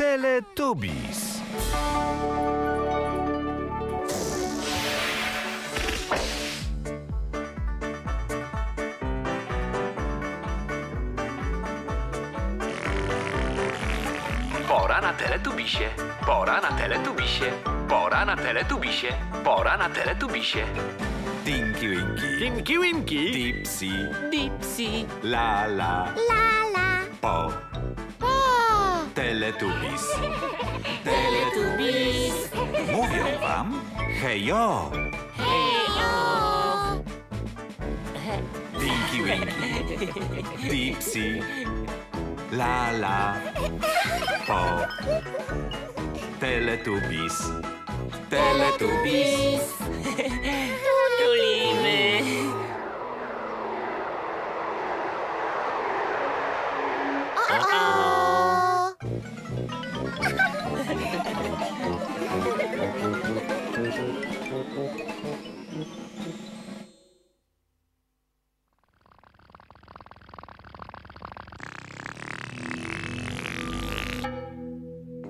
Teletubbies. Pora na teletubisie. Pora na teletubisie. Pora na teletubisie. Pora na teletubisie. Tinky Winky, Tinky Winky. Dipsy, Dipsy. La La, Lala. Teletubbies. Teletubbies. Mówią wam hejo. O! Tinky Winky, Dipsy, La La, Po, Teletubbies. Teletubbies.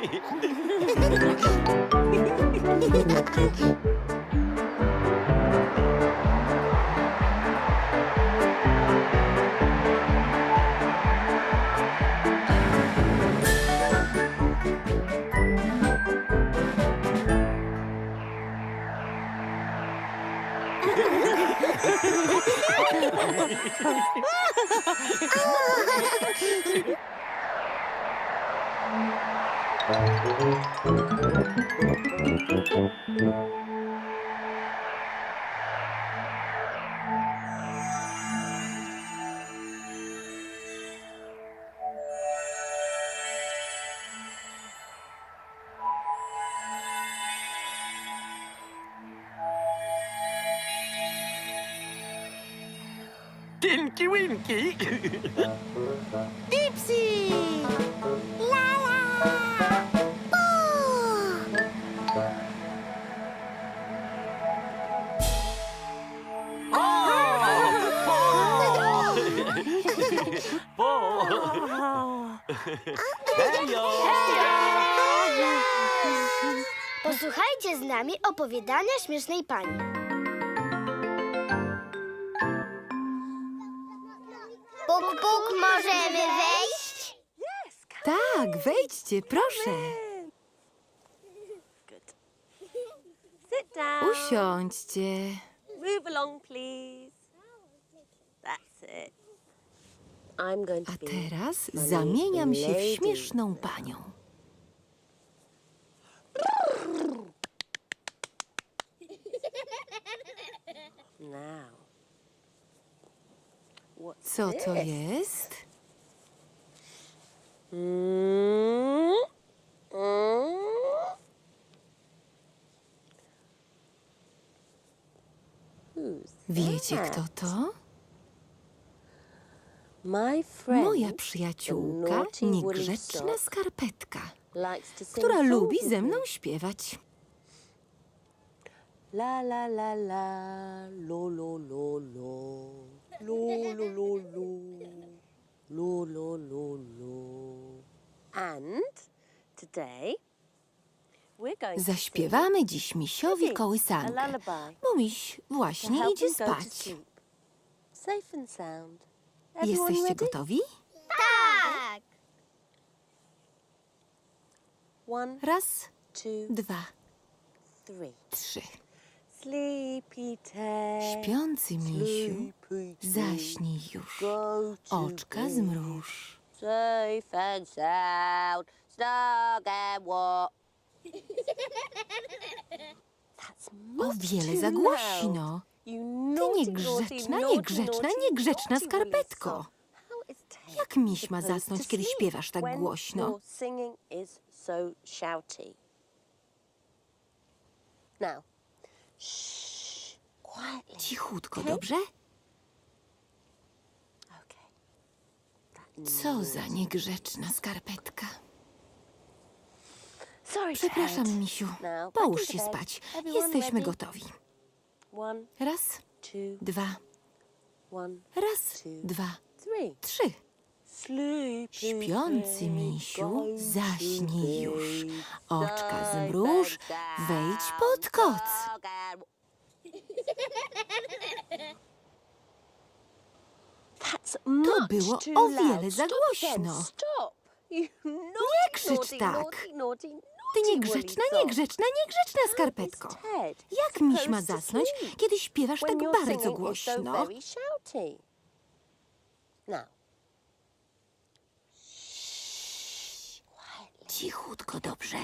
Ha ha ha ha ha! Tinky Winky. Dipsy! Posłuchajcie z nami opowiadania śmiesznej pani. Puk, puk, możemy wejść? Tak, wejdźcie, proszę. Sit down. Usiądźcie. Move along, please. That's it. A teraz zamieniam się w śmieszną panią. Co to jest? Mm. Mm. Who's Wiecie, kto to? Moja przyjaciółka, niegrzeczna skarpetka, która lubi ze mną śpiewać. La la la la, lo lo lo lo, lo lo lo lo. Law, law, law, law. And today Zaśpiewamy dziś misiowi kołysankę, bo miś właśnie idzie spać. Safe and sound. Jesteście gotowi? Tak! One, Raz, two, dwa, three. trzy. Sleepy Ted. Śpiący misiu, Sleepy Ted. zaśnij już. Go to Oczka bed. zmruż. Safe and sound, snug and warm. That's O much wiele za loud. głośno. Ty niegrzeczna, niegrzeczna, niegrzeczna skarpetko. Jak miś ma zasnąć, kiedy śpiewasz tak głośno? Cichutko, dobrze? Co za niegrzeczna skarpetka. Przepraszam, misiu. Połóż się spać. Jesteśmy gotowi. Raz, dwa, raz, dwa, trzy. Śpiący misiu, to zaśnij już. Oczka zmruż, wejdź pod koc. much było o wiele za głośno. Naughty, krzycz tak. Ty niegrzeczna, niegrzeczna, niegrzeczna skarpetko. Jak miś ma zasnąć, kiedy śpiewasz tak bardzo głośno? Cichutko, dobrze?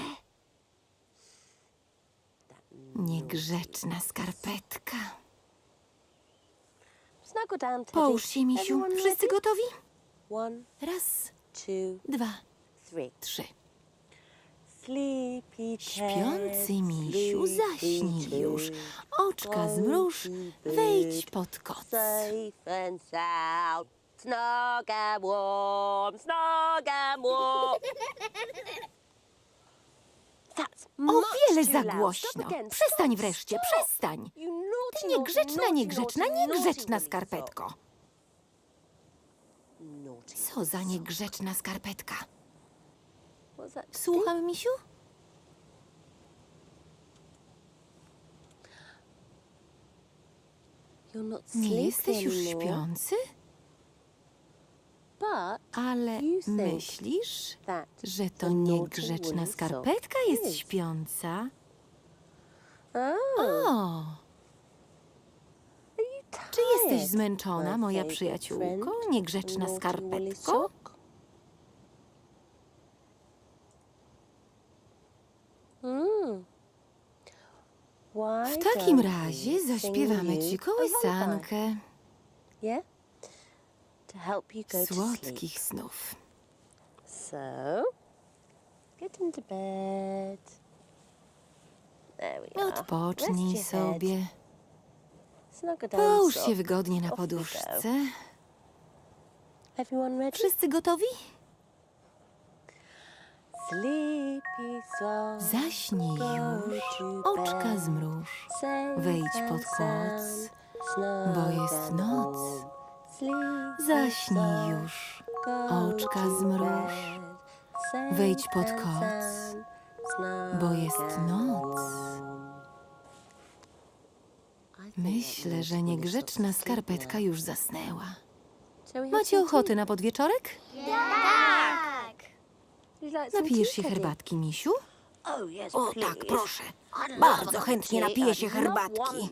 Niegrzeczna skarpetka. Połóż się, misiu. Wszyscy gotowi? Raz, dwa, trzy. Śpiący misiu, zaśnij już. Oczka zmruż, wejdź pod koc. Snug and warm. That's O wiele za głośno. Przestań wreszcie, przestań. Ty niegrzeczna, niegrzeczna, niegrzeczna skarpetko. Co za niegrzeczna skarpetka. That? Słucham, misiu? You're not Nie jesteś już anymore, śpiący? But Ale You think myślisz, that że to niegrzeczna skarpetka jest śpiąca? Oh, O, are you tired? czy jesteś zmęczona, my moja przyjaciółko, niegrzeczna skarpetko? W takim razie zaśpiewamy ci kołysankę słodkich snów. So, get into bed. There we are. Odpocznij Rest your head. sobie. Snuggle down Połóż się wygodnie na Off we go. poduszce. Everyone ready? Wszyscy gotowi? Zaśnij Go już. to Oczka bed. zmruż. Wejdź pod koc, bo jest noc. Zaśnij już. Go Oczka to zmruż. Wejdź pod koc, bo jest noc. Myślę, że niegrzeczna skarpetka już zasnęła. Macie ochotę na podwieczorek? Tak! Would you like some Napijesz tea, się Teddy? herbatki, misiu? Oh, yes, O tak, proszę. Bardzo chętnie napiję się herbatki.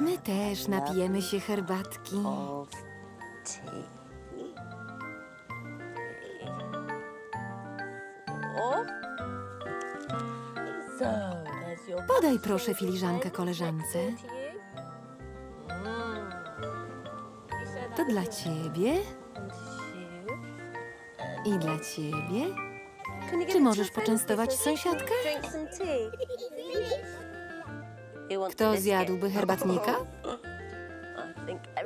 My też napijemy się herbatki. Podaj proszę filiżankę koleżance. Dla ciebie i dla ciebie. Czy możesz poczęstować sąsiadkę? Kto zjadłby herbatnika?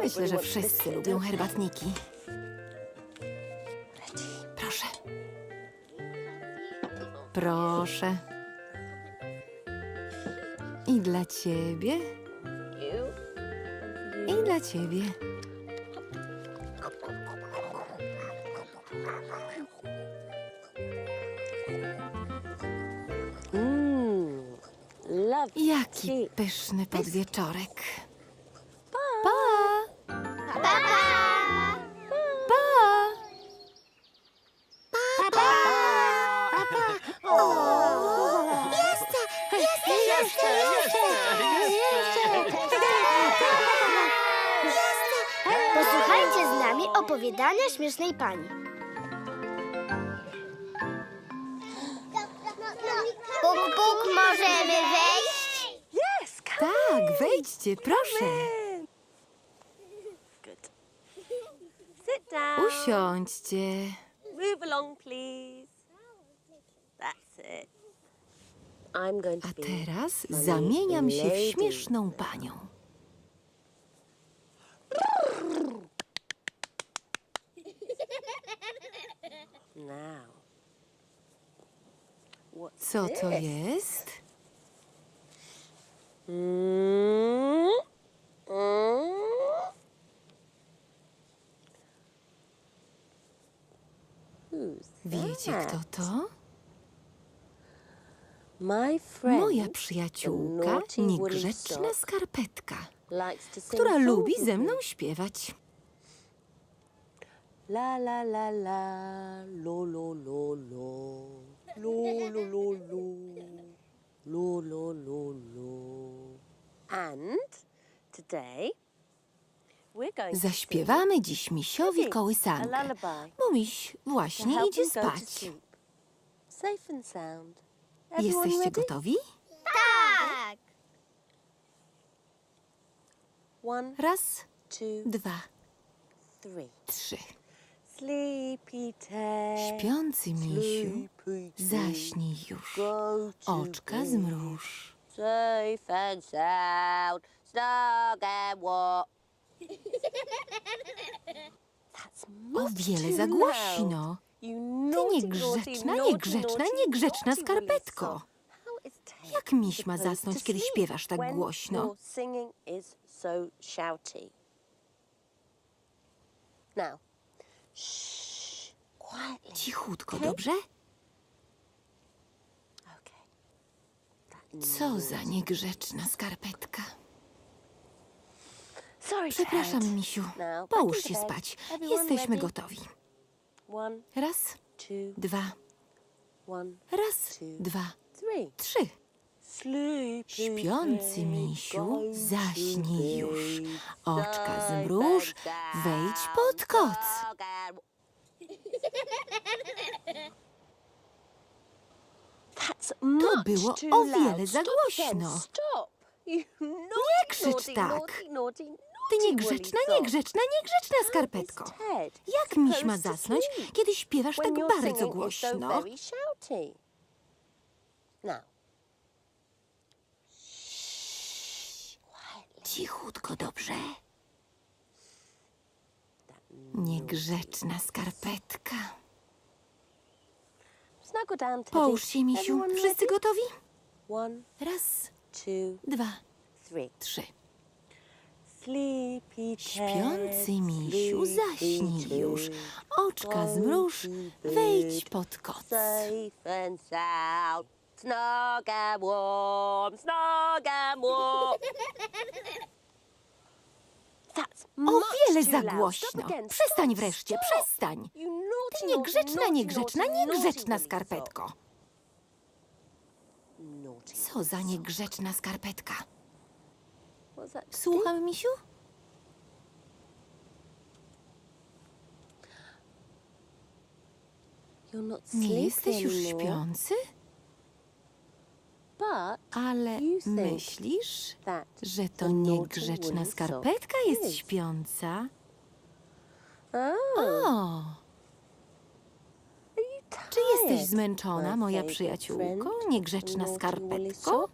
Myślę, że wszyscy lubią herbatniki. Proszę. Proszę. I dla ciebie, i dla ciebie. Jaki pyszny podwieczorek. Pa! Pa, pa. Pa! Pa, pa. Jeszcze, jeszcze, jeszcze, jeszcze, jeszcze. Posłuchajcie z nami opowiadania śmiesznej pani. Puk, puk, możemy wejść? Tak, wejdźcie, proszę. in. Good. Sit down. Usiądźcie. Move along, please. That's it. I'm going to A be teraz zamieniam się w śmieszną panią. Now. What's Co to this? jest? Wiecie, kto to? Moja przyjaciółka, niegrzeczna skarpetka, która lubi ze mną śpiewać. La la la la, lo lo lo lo, lo lo lo lo, lo lo lo lo. Zaśpiewamy dziś misiowi sing a kołysankę, lullaby bo miś to właśnie help idzie him go to spać. sleep. Safe and sound. Everyone Jesteście ready? gotowi? Tak. Raz, dwa, three. trzy. Śpiący misiu, zaśnij już. Go to Oczka zmruż. Safe and sound, snug and warm. That's O much wiele too za loud. głośno. You Ty naughty, niegrzeczna, naughty, niegrzeczna, naughty, niegrzeczna naughty skarpetko. How is Jak miś ma supposed zasnąć, kiedy sleep śpiewasz tak when głośno? your singing is so shouty? Now, shh, quietly. Cichutko, dobrze? Okay. That Co za niegrzeczna skarpetka. Sorry, Przepraszam, misiu. Połóż się spać. Jesteśmy gotowi. Raz, dwa, raz, dwa, trzy. Śpiący misiu, zaśnij już. Oczka zmruż, wejdź pod koc. much było o wiele za głośno. Naughty, krzycz tak. Ty niegrzeczna, niegrzeczna, niegrzeczna skarpetko. Jak miś ma to zasnąć, kiedy śpiewasz tak bardzo głośno? Cichutko, dobrze? Niegrzeczna skarpetka. Połóż się, misiu. Wszyscy gotowi? One, Raz, two, dwa, three. trzy. Sleepy Śpiący misiu, zaśnij już. Oczka zmruż, wejdź pod koc. Safe and sound, snug and warm, snug and warm. O wiele za głośno. Przestań wreszcie, przestań. Ty niegrzeczna, niegrzeczna, niegrzeczna skarpetko. Co za niegrzeczna skarpetka. Słucham, misiu? Nie jesteś już śpiący? Ale myślisz, że to niegrzeczna skarpetka jest śpiąca? Oh, O, czy jesteś zmęczona, moja przyjaciółko, niegrzeczna skarpetko?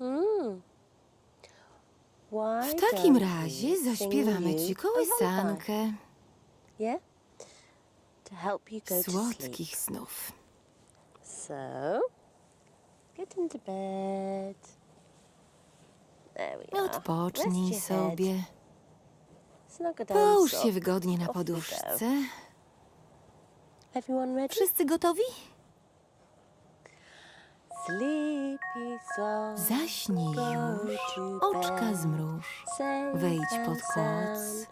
Mm. Why W takim razie zaśpiewamy ci kołysankę Yeah? To help you go to słodkich snów. So, Get into bed. There we are. Odpocznij Rest your head. sobie. Snuggle down Połóż się wygodnie na Off we go. poduszce. Everyone ready? Wszyscy gotowi? Sleepy. Zaśnij już. to Oczka zmruż. Wejdź pod koc,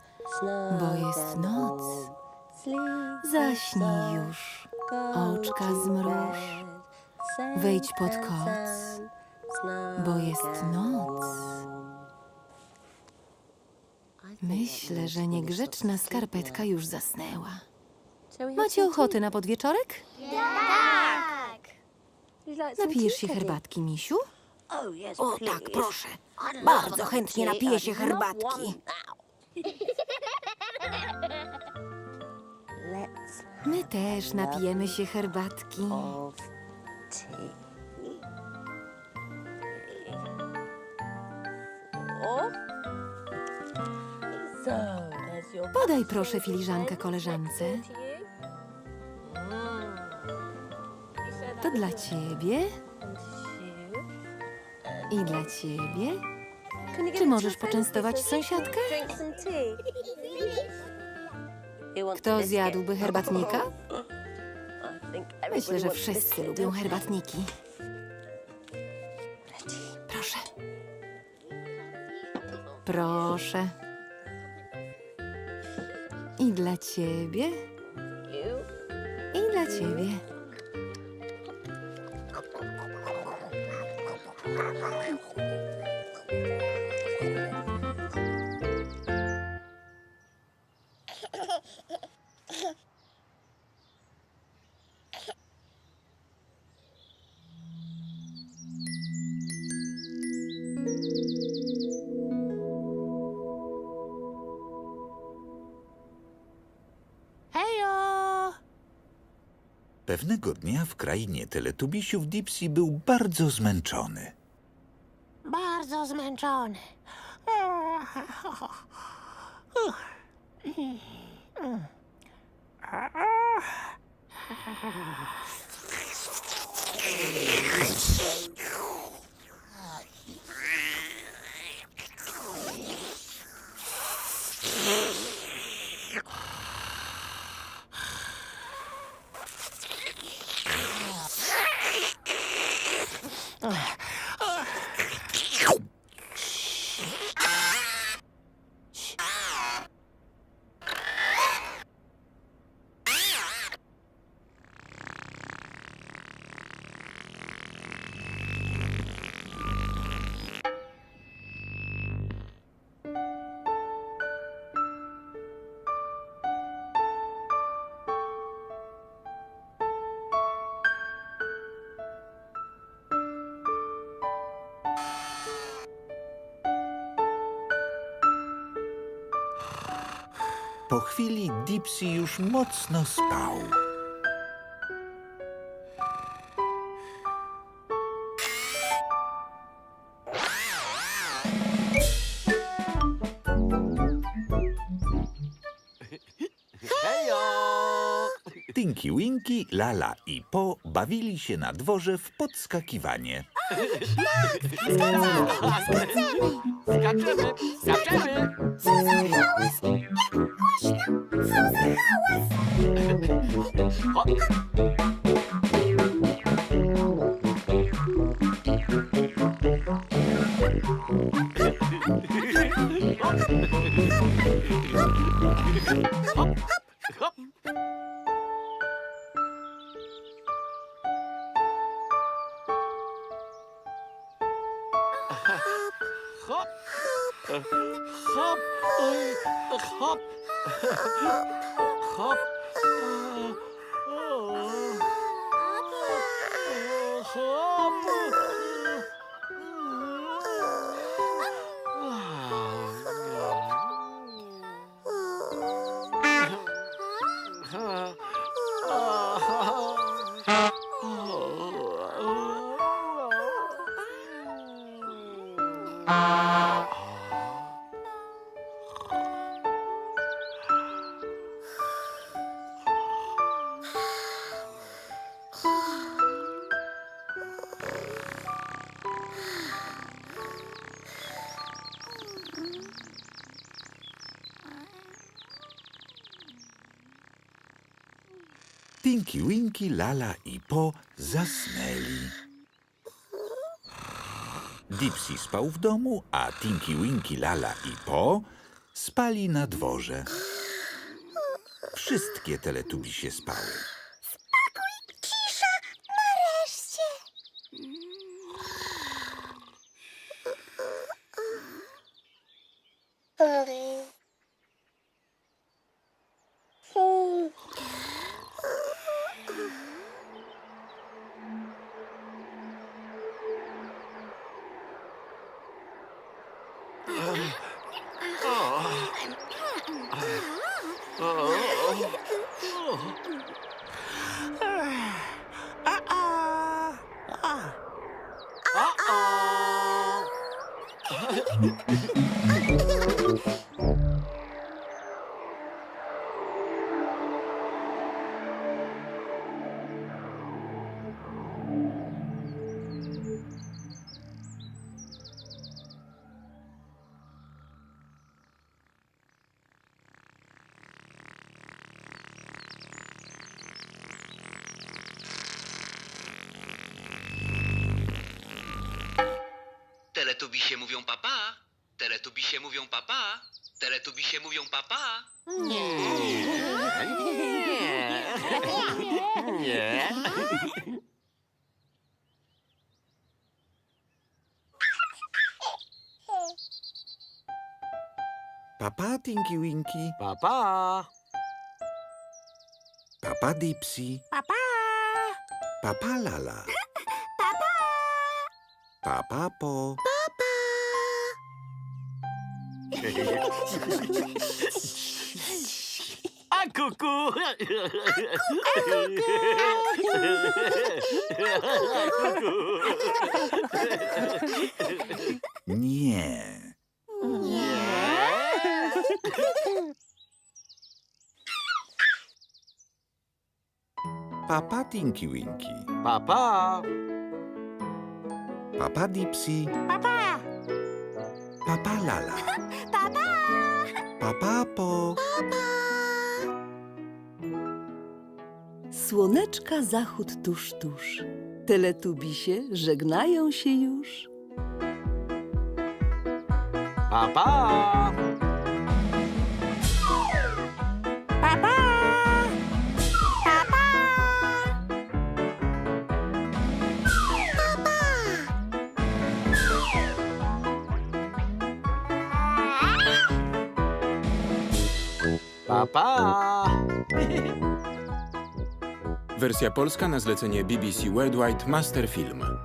bo jest noc. Zaśnij już. Oczka zmruż. Wejdź pod koc, bo jest noc. Myślę, że niegrzeczna skarpetka już zasnęła. Macie ochotę na podwieczorek? Tak! Napijesz się herbatki, misiu? Oh, O, tak, proszę. Bardzo chętnie napiję się herbatki. My też napijemy się herbatki. of tea. Four. So, there's your Podaj proszę filiżankę koleżance. to. Mm. Dla ciebie i dla ciebie. Czy możesz poczęstować sąsiadkę? Drink some tea. Kto zjadłby herbatnika? Myślę, że wszyscy lubią herbatniki. Proszę. Proszę. I dla ciebie, You. i dla ciebie. Pewnego dnia w krainie teletubisiów Dipsy był bardzo zmęczony. Bardzo zmęczony. Po chwili Dipsy już mocno spał. Tinky Winky, Lala i Po bawili się na dworze w podskakiwanie. Skaczemy! Skaczemy! Skaczemy! Skaczemy! Co za hałas! Jak głośno! Co za hałas! Hop! Hop! Hop! Hop! Hop! ครับ ครับครับครับอ่า Tinky Winky, Lala i Po zasnęli. Dipsy spał w domu, a Tinky Winky, Lala i Po spali na dworze. Wszystkie teletubisie spały. Teletubisie mówią papa. Teletubisie mówią papa. Teletubisie mówią papa. Papa Tinky Winky, Papa! Papa Dipsy, Papa! Papa Lala, Papa Po, A kuku! nie. Papa Tinky Winky, Papa! Papa Dipsy, Papa! Papa Lala, Papa! Papa Po, Słoneczka zachód tuż, tuż. Teletubisie żegnają się już. Papa! Papa! Papa! Wersja polska na zlecenie BBC Worldwide Master Film.